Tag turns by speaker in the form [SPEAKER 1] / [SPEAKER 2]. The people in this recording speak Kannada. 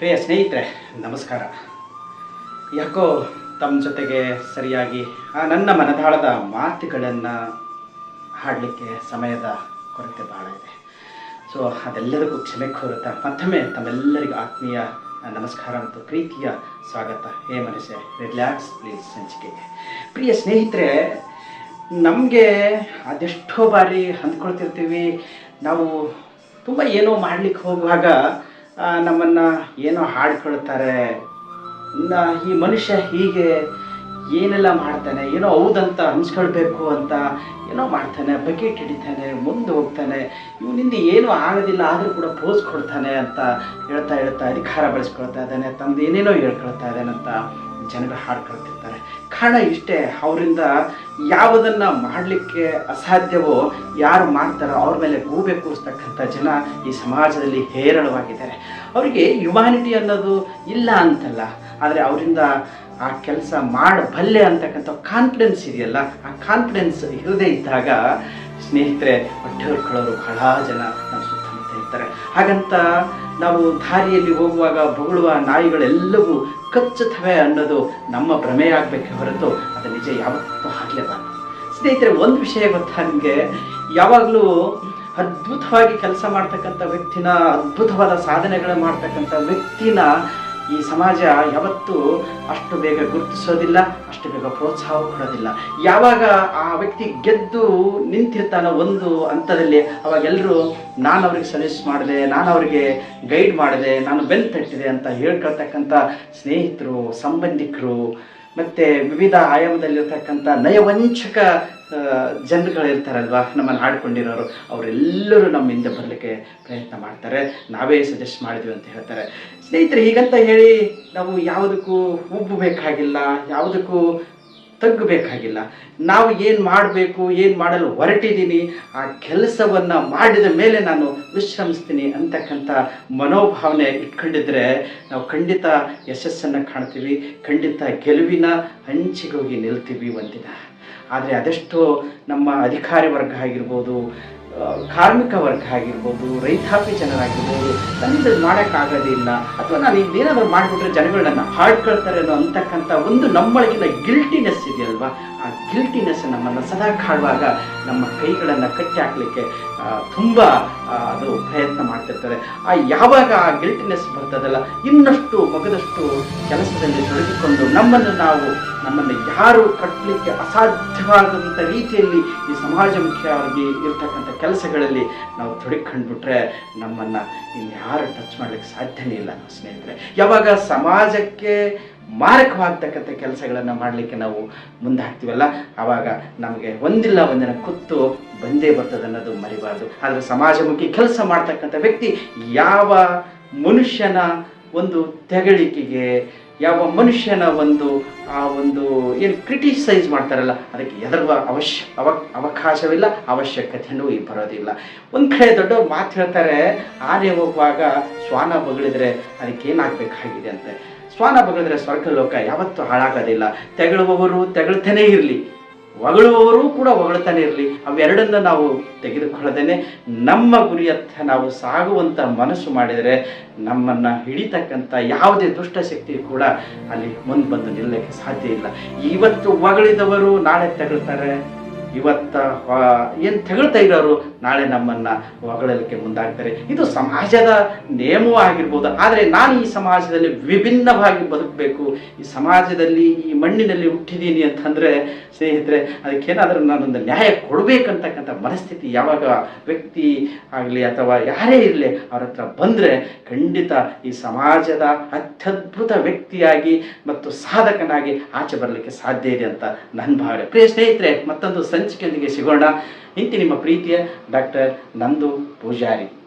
[SPEAKER 1] ಪ್ರಿಯ ಸ್ನೇಹಿತರೆ, ನಮಸ್ಕಾರ. ಯಾಕೋ ತಮ್ಮ ಜೊತೆಗೆ ಸರಿಯಾಗಿ ಆ ನನ್ನ ಮನದಾಳದ ಮಾತುಗಳನ್ನು ಹಾಡಲಿಕ್ಕೆ ಸಮಯದ ಕೊರತೆ ಬಹಳ ಇದೆ. ಸೊ ಅದೆಲ್ಲದಕ್ಕೂ ಕ್ಷಮೆ ಕೋರುತ್ತಾ ಮತ್ತೊಮ್ಮೆ ತಮ್ಮೆಲ್ಲರಿಗೂ ಆತ್ಮೀಯ ನಮಸ್ಕಾರ ಮತ್ತು ಪ್ರೀತಿಯ ಸ್ವಾಗತ. ಹೇ ಮನಸ್ಸೆ ರಿಲ್ಯಾಕ್ಸ್ ಪ್ಲೀಸ್ ಸಂಚಿಕೆಗೆ ಪ್ರಿಯ ಸ್ನೇಹಿತರೆ, ನಮಗೆ ಅದೆಷ್ಟೋ ಬಾರಿ ಅಂದ್ಕೊಳ್ತಿರ್ತೀವಿ, ನಾವು ತುಂಬ ಏನೋ ಮಾಡಲಿಕ್ಕೆ ಹೋಗುವಾಗ ನಮ್ಮನ್ನು ಏನೋ ಹಾಡ್ಕೊಳ್ತಾರೆ. ಈ ಮನುಷ್ಯ ಹೀಗೆ ಏನೆಲ್ಲ ಮಾಡ್ತಾನೆ, ಏನೋ ಹೌದಂತ ಅನ್ಸ್ಕೊಳ್ಬೇಕು ಅಂತ ಏನೋ ಮಾಡ್ತಾನೆ ಬಕೆಟ್ ಹಿಡಿತಾನೆ ಮುಂದೆ ಹೋಗ್ತಾನೆ ಇವನಿಂದ ಏನೂ ಆಗೋದಿಲ್ಲ, ಆದರೂ ಕೂಡ ಪೋಸ್ ಕೊಡ್ತಾನೆ ಅಂತ ಹೇಳ್ತಾ ಹೇಳ್ತಾ ಅಧಿಕಾರ ಬಳಸ್ಕೊಳ್ತಾ ಇದ್ದಾನೆ ತಂದು ಏನೇನೋ ಹೇಳ್ಕೊಳ್ತಾ ಇದ್ದಾನೆ ಅಂತ ಜನಗಳು ಹಾಡ್ಕೊಳ್ತಿರ್ತಾರೆ. ಕಾರಣ ಇಷ್ಟೇ, ಅವರಿಂದ ಯಾವುದನ್ನು ಮಾಡಲಿಕ್ಕೆ ಅಸಾಧ್ಯವೋ, ಯಾರು ಮಾಡ್ತಾರೋ ಅವ್ರ ಮೇಲೆ ಗೂಬೆ ಕೂರಿಸ್ತಕ್ಕಂಥ ಜನ ಈ ಸಮಾಜದಲ್ಲಿ ಹೇರಳವಾಗಿದ್ದಾರೆ. ಅವರಿಗೆ ಹ್ಯುಮ್ಯಾನಿಟಿ ಅನ್ನೋದು ಇಲ್ಲ ಅಂತಲ್ಲ, ಆದರೆ ಅವರಿಂದ ಆ ಕೆಲಸ ಮಾಡಬಲ್ಲೆ ಅಂತಕ್ಕಂಥ ಕಾನ್ಫಿಡೆನ್ಸ್ ಇದೆಯಲ್ಲ, ಆ ಕಾನ್ಫಿಡೆನ್ಸ್ ಇರದೇ ಇದ್ದಾಗ ಸ್ನೇಹಿತರೆ ಹೊಟ್ಟೆ ಹೊರ್ಕೊಳ್ಳೋರು ಬಹಳ ಜನ ನಮ್ಮ ಸುತ್ತಮುತ್ತ ಇರ್ತಾರೆ. ಹಾಗಂತ ನಾವು ದಾರಿಯಲ್ಲಿ ಹೋಗುವಾಗ ಬೊಗಳುವ ನಾಯಿಗಳೆಲ್ಲವೂ ಕಚ್ಚುತ್ತವೆ ಅನ್ನೋದು ನಮ್ಮ ಭ್ರಮೆ ಆಗಬೇಕೆ ಹೊರತು ಅದು ನಿಜ ಯಾವತ್ತೂ ಆಗಲೇಬಾರ್ದು ಸ್ನೇಹಿತರೆ, ಒಂದು ವಿಷಯ ಗೊತ್ತಾ ನಿಮಗೆ? ಯಾವಾಗಲೂ ಅದ್ಭುತವಾಗಿ ಕೆಲಸ ಮಾಡ್ತಕ್ಕಂಥ ವ್ಯಕ್ತಿನ, ಅದ್ಭುತವಾದ ಸಾಧನೆಗಳನ್ನ ಮಾಡ್ತಕ್ಕಂಥ ವ್ಯಕ್ತಿನ ಈ ಸಮಾಜ ಯಾವತ್ತೂ ಅಷ್ಟು ಬೇಗ ಗುರುತಿಸೋದಿಲ್ಲ, ಅಷ್ಟು ಬೇಗ ಪ್ರೋತ್ಸಾಹ ಕೊಡೋದಿಲ್ಲ. ಯಾವಾಗ ಆ ವ್ಯಕ್ತಿ ಗೆದ್ದು ನಿಂತಿರ್ತಾನೋ ಒಂದು ಹಂತದಲ್ಲಿ ಅವಾಗೆಲ್ಲರೂ ನಾನು ಅವ್ರಿಗೆ ಸಜೆಸ್ಟ್ ಮಾಡಿದೆ, ನಾನು ಅವ್ರಿಗೆ ಗೈಡ್ ಮಾಡಿದೆ, ನಾನು ಬೆಲ್ ತಟ್ಟಿದೆ ಅಂತ ಹೇಳ್ಕೊಳ್ತಕ್ಕಂಥ ಸ್ನೇಹಿತರು, ಸಂಬಂಧಿಕರು ಮತ್ತು ವಿವಿಧ ಆಯಾಮದಲ್ಲಿರ್ತಕ್ಕಂಥ ನಯವಂಚಕ ಆ, ಜನರುಗಳು ಇರ್ತಾರಲ್ವಾ ನಮ್ಮನ್ನು ಆಡ್ಕೊಂಡಿರೋರು ಅವರೆಲ್ಲರೂ ನಮ್ಮ ಹಿಂದೆ ಬರಲಿಕ್ಕೆ ಪ್ರಯತ್ನ ಮಾಡ್ತಾರೆ. ನಾವೇ ಸಜೆಸ್ಟ್ ಮಾಡಿದ್ವಿ ಅಂತ ಹೇಳ್ತಾರೆ. ಸ್ನೇಹಿತರೆ ಹೀಗಂತ ಹೇಳಿ ನಾವು ಯಾವುದಕ್ಕೂ ಉಬ್ಬಬೇಕಾಗಿಲ್ಲ ಯಾವುದಕ್ಕೂ ತಗ್ಗಬೇಕಾಗಿಲ್ಲ. ನಾವು ಏನು ಮಾಡಬೇಕು, ಏನು ಮಾಡಲು ಹೊರಟಿದ್ದೀನಿ, ಆ ಕೆಲಸವನ್ನು ಮಾಡಿದ ಮೇಲೆ ನಾನು ವಿಶ್ರಮಿಸ್ತೀನಿ ಅಂತಕ್ಕಂಥ ಮನೋಭಾವನೆ ಇಟ್ಕೊಂಡಿದ್ರೆ ನಾವು ಖಂಡಿತ ಯಶಸ್ಸನ್ನು ಕಾಣ್ತೀವಿ, ಖಂಡಿತ ಗೆಲುವಿನ ಹಂಚಿಗೋಗಿ ನಿಲ್ತೀವಿ ಒಂದಿನ. ಆದರೆ ಅದೆಷ್ಟೋ ನಮ್ಮ ಅಧಿಕಾರಿ ವರ್ಗ ಆಗಿರ್ಬೋದು ಕಾರ್ಮಿಕ ವರ್ಗ ಆಗಿರ್ಬೋದು, ರೈತಾಪಿ ಜನರಾಗಿರ್ಬೋದು, ನನ್ನಿಂದ ಮಾಡೋಕ್ಕಾಗೋದಿಲ್ಲ ಅಥವಾ ನಾನು ಏನಾದರೂ ಮಾಡಿಬಿಟ್ರೆ ಜನಗಳು ನನ್ನ ಹಾಡ್ಕೊಳ್ತಾರೆ ಅನ್ನೋ ಅಂತಕ್ಕಂಥ ಒಂದು ನಮ್ಮೊಳಗಿನ ಗಿಲ್ಟಿನೆಸ್ ಇದೆಯಲ್ವಾ? ಆ ಗಿಲ್ಟಿನೆಸ್ ನಮ್ಮನ್ನು ಸದಾ ಕಾಡುವಾಗ ನಮ್ಮ ಕೈಗಳನ್ನು ಕಟ್ಟಿ ಹಾಕಲಿಕ್ಕೆ ತುಂಬ ಅದು ಪ್ರಯತ್ನ ಮಾಡ್ತಿರ್ತಾರೆ. ಆ, ಯಾವಾಗ ಆ ಗಿಲ್ಟಿನೆಸ್ ಬರ್ತದಲ್ಲ, ಇನ್ನಷ್ಟು ಮಗದಷ್ಟು ಕೆಲಸದಲ್ಲಿ ತೊಡಗಿಕೊಂಡು ನಮ್ಮನ್ನು ನಾವು, ನಮ್ಮನ್ನು ಯಾರು ಕಟ್ಟಲಿಕ್ಕೆ ಅಸಾಧ್ಯವಾದಂಥ ರೀತಿಯಲ್ಲಿ ಈ ಸಮಾಜ ಮುಖ್ಯವಾಗಿ ಇರ್ತಕ್ಕಂಥ ಕೆಲಸಗಳಲ್ಲಿ ನಾವು ತೊಡಗಿಕೊಂಡ್ಬಿಟ್ರೆ ನಮ್ಮನ್ನು ಇನ್ಯಾರು ಟಚ್ ಮಾಡಲಿಕ್ಕೆ ಸಾಧ್ಯನೇ ಇಲ್ಲ ಸ್ನೇಹಿತರೆ. ಯಾವಾಗ ಸಮಾಜಕ್ಕೆ ಮಾರಕವಾಗ್ತಕ್ಕಂಥ ಕೆಲಸಗಳನ್ನು ಮಾಡಲಿಕ್ಕೆ ನಾವು ಮುಂದೆ ಹಾಕ್ತೀವಲ್ಲ ಆವಾಗ ನಮಗೆ ಒಂದಿಲ್ಲ, ಒಂದಿನ ಕುತ್ತು ಬಂದೇ ಬರ್ತದೆ ಅನ್ನೋದು ಮರಿಬಾರ್ದು. ಆದರೆ ಸಮಾಜಮುಖಿ ಕೆಲಸ ಮಾಡ್ತಕ್ಕಂಥ ವ್ಯಕ್ತಿ ಯಾವ ಮನುಷ್ಯನ ಒಂದು ತೆಗಳಿಕೆಗೆ ಯಾವ ಮನುಷ್ಯನ ಒಂದು, ಆ ಒಂದು ಏನು ಕ್ರಿಟಿಸೈಸ್ ಮಾಡ್ತಾರಲ್ಲ, ಅದಕ್ಕೆ ಎದುರುವ ಅವಶ್ಯ, ಅವ, ಅವಕಾಶವಿಲ್ಲ ಅವಶ್ಯಕತೆಯೂ ಈ ಬರೋದಿಲ್ಲ. ಒಂದು ಕಡೆ ದೊಡ್ಡ ಮಾತು ಹೇಳ್ತಾರೆ, ಆನೆ ಹೋಗುವಾಗ ಶ್ವಾನ ಬಗಳಿದ್ರೆ ಅದಕ್ಕೆ ಏನಾಗಬೇಕಾಗಿದೆ ಅಂತೆ. ಶ್ವಾನ ಬಗಳಿದ್ರೆ ಸ್ವರ್ಗ ಲೋಕ ಯಾವತ್ತೂ ಹಾಳಾಗೋದಿಲ್ಲ. ತೆಗಳುವವರು ತೆಗಳ್ತಾನೇ ಇರಲಿ. ಹೊಗಳುವವರು ಕೂಡ ಹೊಗಳ್ತಾನೆ ಇರಲಿ. ಅವೆರಡನ್ನ ನಾವು ತೆಗೆದುಕೊಳ್ಳದೇನೆ. ನಮ್ಮ ಗುರಿಯತ್ತ ನಾವು ಸಾಗುವಂಥ ಮನಸ್ಸು ಮಾಡಿದರೆ ನಮ್ಮನ್ನು ಹಿಡಿತಕ್ಕಂಥ ಯಾವುದೇ ದುಷ್ಟಶಕ್ತಿ ಕೂಡ ಅಲ್ಲಿ ಮುಂದೆ ಬಂದು ನಿಲ್ಲಕ್ಕೆ ಸಾಧ್ಯ ಇಲ್ಲ. ಇವತ್ತು ಹೊಗಳಿದವರು ನಾಳೆ ತೆಗಳ್ತಾರೆ. ಇವತ್ತ ಏನು ತೆಗಳ್ತಾ ಇರೋರು ನಾಳೆ ನಮ್ಮನ್ನು ಹೊಗಳಲಿಕ್ಕೆ ಮುಂದಾಗ್ತಾರೆ. ಇದು ಸಮಾಜದ ನಿಯಮವೂ ಆಗಿರ್ಬೋದು. ಆದರೆ ನಾನು ಈ ಸಮಾಜದಲ್ಲಿ ವಿಭಿನ್ನವಾಗಿ ಬದುಕಬೇಕು. ಈ ಸಮಾಜದಲ್ಲಿ ಈ ಮಣ್ಣಿನಲ್ಲಿ ಹುಟ್ಟಿದ್ದೀನಿ ಅಂತಂದರೆ, ಸ್ನೇಹಿತರೆ, ಅದಕ್ಕೇನಾದರೂ ನಾನೊಂದು ನ್ಯಾಯ ಕೊಡಬೇಕಂತಕ್ಕಂಥ ಮನಸ್ಥಿತಿ ಯಾವಾಗ ವ್ಯಕ್ತಿ ಆಗಲಿ ಅಥವಾ ಯಾರೇ ಇರಲಿ ಅವ್ರ ಹತ್ರ ಬಂದರೆ ಖಂಡಿತ ಈ ಸಮಾಜದ ಅತ್ಯದ್ಭುತ ವ್ಯಕ್ತಿಯಾಗಿ ಮತ್ತು ಸಾಧಕನಾಗಿ ಆಚೆ ಬರಲಿಕ್ಕೆ ಸಾಧ್ಯ ಇದೆ ಅಂತ ನನ್ನ ಭಾವನೆ. ಪ್ರಿಯ ಸ್ನೇಹಿತರೆ, ಮತ್ತೊಂದು ಸಂಚಿಕೆಯೊಂದಿಗೆ ಸಿಗೋಣ. ಇಂತಿ ನಿಮ್ಮ ಪ್ರೀತಿಯ ಡಾಕ್ಟರ್ ನಂದು ಪೂಜಾರಿ.